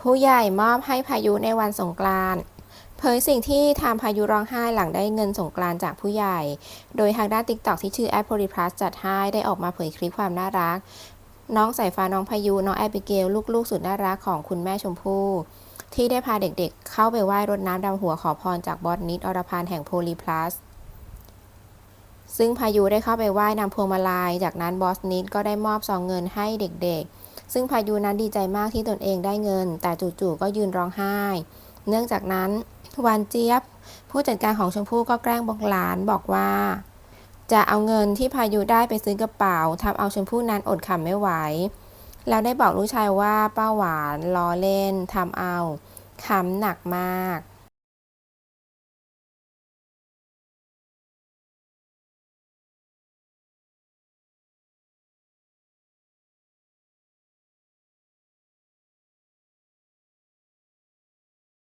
ผู้ใหญ่มอบให้พายุในวันสงกรานต์เผยสิ่งที่ทำพายุร้องไห้หลังได้เงินสงกรานต์จากผู้ใหญ่ โดยทางด้านติ๊กต็อกที่ชื่อแอปโพลิพลัสจัดให้ได้ออกมาเผยคลิปความน่ารัก น้องสายฟ้าน้องพายุน้องแอบิเกลลูกๆ สุดน่ารักของคุณแม่ชมพู่ที่ได้พาเด็กๆ เข้าไปไหว้รดน้ำดำหัวขอพรจากบอสนิดอรพันธ์แห่งโพลีพลัสซึ่งพายุได้เข้าไปไหว้นำพวงมาลัยจากนั้นบอสนิดก็ได้มอบซองเงินให้เด็กๆ ซึ่งพายุนั้นดีใจมากที่ตนเองได้เงิน แต่จู่ๆก็ยืนร้องไห้ เนื่องจากนั้นวานเจี๊ยบ ผู้จัดการของชมพู่ก็แกล้งบอกหลานบอกว่า จะเอาเงินที่พายุได้ไปซื้อกระเป๋าทำเอาชมพู่นั้นอดขำไม่ไหว แล้วได้บอกลูกชายว่าป้าหวานล้อเล่นทำเอาขำหนักมาก